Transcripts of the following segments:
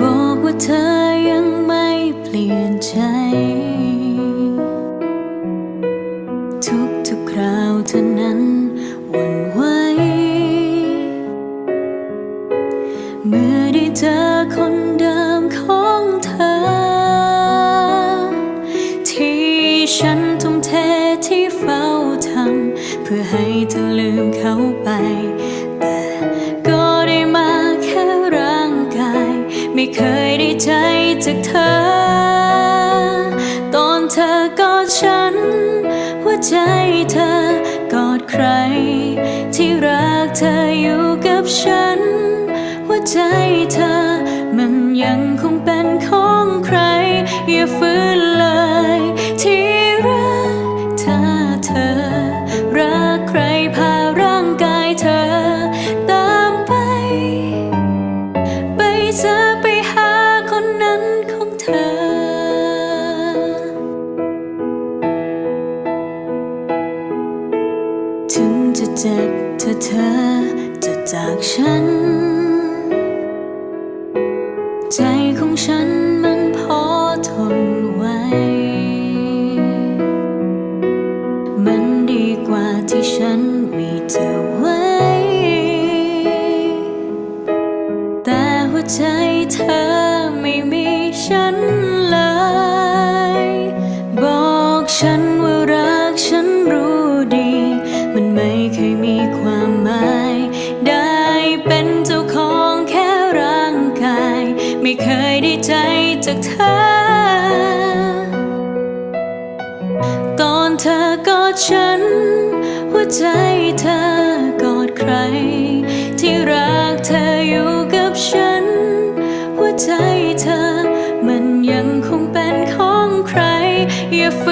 บอกว่าเธอยังไม่เปลี่ยนใจ ทุกทุกคราวเธอนั้นหวันไหวเมื่อได้เจอคนเดิมของเธอ ที่ฉันทุ่มเทที่เฝ้าทำเพื่อให้เธอลืมเขาไป จากเธอ ตอนเธอกอดฉัน หัวใจเธอกอดใคร ที่รักเธออยู่กับฉัน หัวใจเธอมันยังคงเป็นของใคร อย่าฝืนเลย ที่รักถ้าเธอ รักใครพาร่างกายเธอ ตามไป ไปเจอไป จะเจ็บเธอเธอจะจากฉัน ใจของฉันมันพอทนไว้ มันดีกว่าที่ฉันมีเธอไว้ แต่หัวใจเธอไม่มีฉันเลย บอกฉัน กาย ไม่เคยได้ใจจากเธอตอนเธอกอดฉัน หัวใจเธอกอดใคร ที่รักเธออยู่กับฉัน หัวใจเธอมันยังคงเป็นของใครอย่าฝื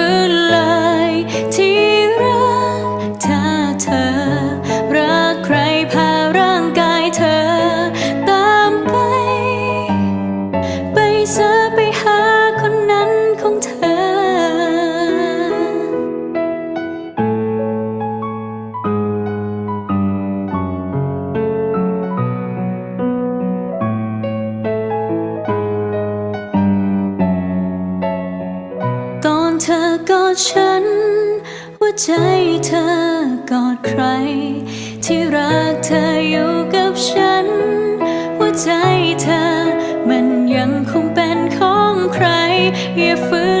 ใจเธอกอดใคร ที่รักเธออยู่กับฉัน หัวใจเธอมันยังคงเป็นของใคร อย่าฝืน